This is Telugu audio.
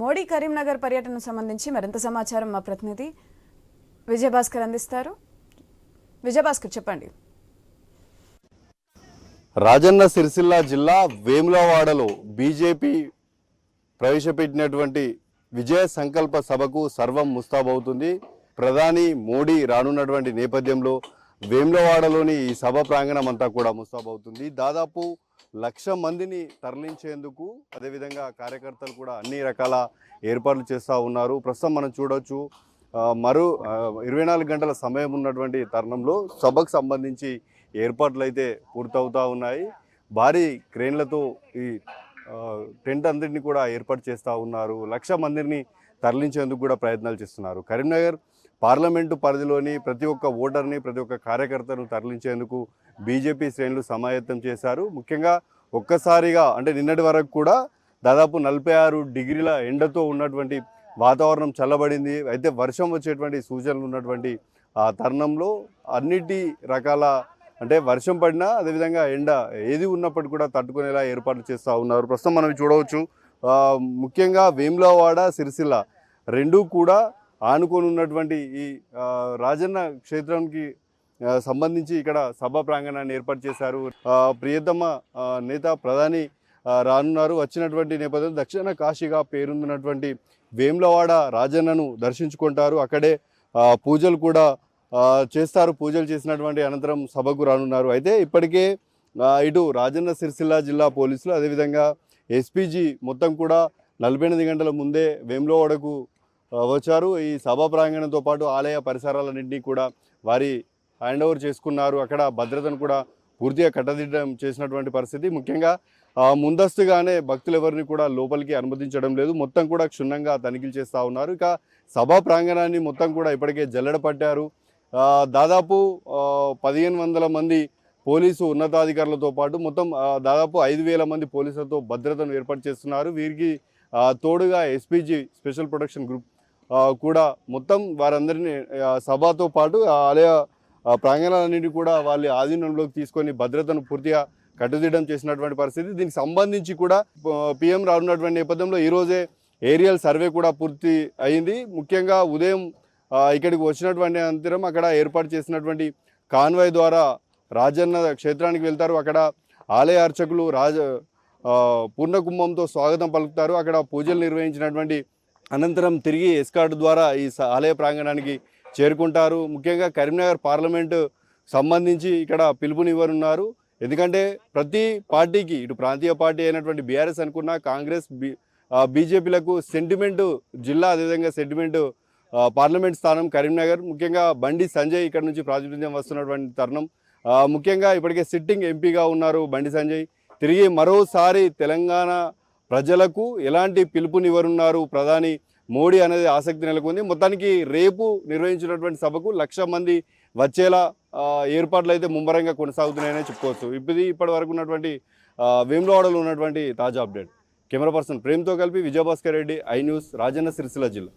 మోడీ కరీంనగర్ పర్యటనకు సంబంధించి మరింత సమాచారం మా ప్రతినిధి విజయభాస్కర్ అందిస్తారు. విజయభాస్కర్ చెప్పండి. రాజన్న సిరిసిల్ల జిల్లా వేములవాడలో బీజేపీ ప్రవేశపెట్టినటువంటి విజయ సంకల్ప సభకు సర్వం ముస్తాబవుతుంది. ప్రధాని మోడీ రానున్నటువంటి నేపథ్యంలో వేములవాడలోని ఈ సభ ప్రాంగణం అంతా కూడా ముస్తాబవుతుంది. దాదాపు లక్ష మందిని తరలించేందుకు అదేవిధంగా కార్యకర్తలు కూడా అన్ని రకాల ఏర్పాట్లు చేస్తూ ఉన్నారు. ప్రస్తుతం మనం చూడొచ్చు మరో ఇరవై నాలుగు గంటల సమయం ఉన్నటువంటి తరుణంలో సభకు సంబంధించి ఏర్పాట్లు అయితే పూర్తవుతూ ఉన్నాయి. భారీ క్రేన్లతో ఈ టెంట్ అందరినీ కూడా ఏర్పాటు చేస్తూ ఉన్నారు. లక్ష మందిని తరలించేందుకు కూడా ప్రయత్నాలు చేస్తున్నారు. కరీంనగర్ పార్లమెంటు పరిధిలోని ప్రతి ఒక్క ఓటర్ని ప్రతి ఒక్క కార్యకర్తను తరలించేందుకు బీజేపీ శ్రేణులు సమాయత్తం చేశారు. ముఖ్యంగా ఒక్కసారిగా అంటే నిన్నటి వరకు కూడా దాదాపు నలభై ఆరు డిగ్రీల ఎండతో ఉన్నటువంటి వాతావరణం చల్లబడింది. అయితే వర్షం వచ్చేటువంటి సూచనలు ఉన్నటువంటి ఆ తరుణంలో అన్నిటి రకాల అంటే వర్షం పడినా అదేవిధంగా ఎండ ఏది ఉన్నప్పటికీ కూడా తట్టుకునేలా ఏర్పాట్లు చేస్తూ ఉన్నారు. ప్రస్తుతం మనం చూడవచ్చు. ముఖ్యంగా వేములవాడ సిరిసిల్ల రెండూ కూడా ఆనుకొని ఉన్నటువంటి ఈ రాజన్న క్షేత్రంకి సంబంధించి ఇక్కడ సభ ప్రాంగణాన్ని ఏర్పాటు చేశారు. ప్రియతమ నేత ప్రధాని రానున్నారు. వచ్చినటువంటి నేపథ్యంలో దక్షిణ కాశీగా పేరుందినటువంటి వేములవాడ రాజన్నను దర్శించుకుంటారు. అక్కడే పూజలు కూడా చేస్తారు. పూజలు చేసినటువంటి అనంతరం సభకు రానున్నారు. అయితే ఇప్పటికే ఇటు రాజన్న సిరిసిల్ల జిల్లా పోలీసులు అదేవిధంగా ఎస్పీజీ మొత్తం కూడా నలభై ఎనిమిది గంటల ముందే వేములవాడకు వచ్చారు. ఈ సభా ప్రాంగణంతో పాటు ఆలయ పరిసరాలన్నింటినీ కూడా వారి హ్యాండ్ ఓవర్ చేసుకున్నారు. అక్కడ భద్రతను కూడా పూర్తిగా కట్టదిడ్డం చేసినటువంటి పరిస్థితి. ముఖ్యంగా ముందస్తుగానే భక్తులు ఎవరిని కూడా లోపలికి అనుమతించడం లేదు. మొత్తం కూడా క్షుణ్ణంగా తనిఖీలు చేస్తూ ఉన్నారు. ఇక సభా ప్రాంగణాన్ని మొత్తం కూడా ఇప్పటికే జల్లెడ పట్టారు. దాదాపు పదిహేను వందల మంది పోలీసు ఉన్నతాధికారులతో పాటు మొత్తం దాదాపు ఐదు వేల మంది పోలీసులతో భద్రతను ఏర్పాటు చేస్తున్నారు. వీరికి తోడుగా ఎస్పీజీ స్పెషల్ ప్రొటెక్షన్ గ్రూప్ కూడా మొత్తం వారందరినీ సభతో పాటు ఆ ఆలయ ప్రాంగణాలన్నింటినీ కూడా వాళ్ళ ఆధీనంలోకి తీసుకొని భద్రతను పూర్తిగా కట్టుదిట్టం చేసినటువంటి పరిస్థితి. దీనికి సంబంధించి కూడా పిఎం రానున్నటువంటి నేపథ్యంలో ఈరోజే ఏరియల్ సర్వే కూడా పూర్తి అయింది. ముఖ్యంగా ఉదయం ఇక్కడికి వచ్చినటువంటి అనంతరం అక్కడ ఏర్పాటు చేసినటువంటి కాన్వాయ్ ద్వారా రాజన్న క్షేత్రానికి వెళ్తారు. అక్కడ ఆలయ అర్చకులు రాజ పూర్ణకుంభంతో స్వాగతం పలుకుతారు. అక్కడ పూజలు నిర్వహించినటువంటి అనంతరం తిరిగి ఎస్కార్ట్ ద్వారా ఈ స- ఆలయ ప్రాంగణానికి చేరుకుంటారు. ముఖ్యంగా కరీంనగర్ పార్లమెంటు సంబంధించి ఇక్కడ పిలుపునివ్వనున్నారు. ఎందుకంటే ప్రతి పార్టీకి ఇటు ప్రాంతీయ పార్టీ అయినటువంటి బీఆర్ఎస్ అనుకున్న కాంగ్రెస్ బీజేపీలకు సెంటిమెంటు జిల్లా అదేవిధంగా సెంటిమెంటు పార్లమెంట్ స్థానం కరీంనగర్. ముఖ్యంగా బండి సంజయ్ ఇక్కడ నుంచి ప్రాతినిధ్యం వస్తున్నటువంటి తరుణం. ముఖ్యంగా ఇప్పటికే సిట్టింగ్ ఎంపీగా ఉన్నారు బండి సంజయ్. తిరిగి మరోసారి తెలంగాణ ప్రజలకు ఎలాంటి పిలుపునివ్వనున్నారు? ప్రధాని మోడీ అనేది ఆసక్తి నెలకొంది. మొత్తానికి రేపు నిర్వహించినటువంటి సభకు లక్ష మంది వచ్చేలా ఏర్పాట్లు అయితే ముమ్మరంగా కొనసాగుతున్నాయనే చెప్పుకోవచ్చు. ఇప్పుడు ఇప్పటి వరకు ఉన్నటువంటి వేములవాడలో ఉన్నటువంటి తాజా అప్డేట్. కెమెరా పర్సన్ ప్రేమ్తో కలిపి విజయభాస్కర్ రెడ్డి ఐ న్యూస్ రాజన్న సిరిసిల్ల జిల్లా.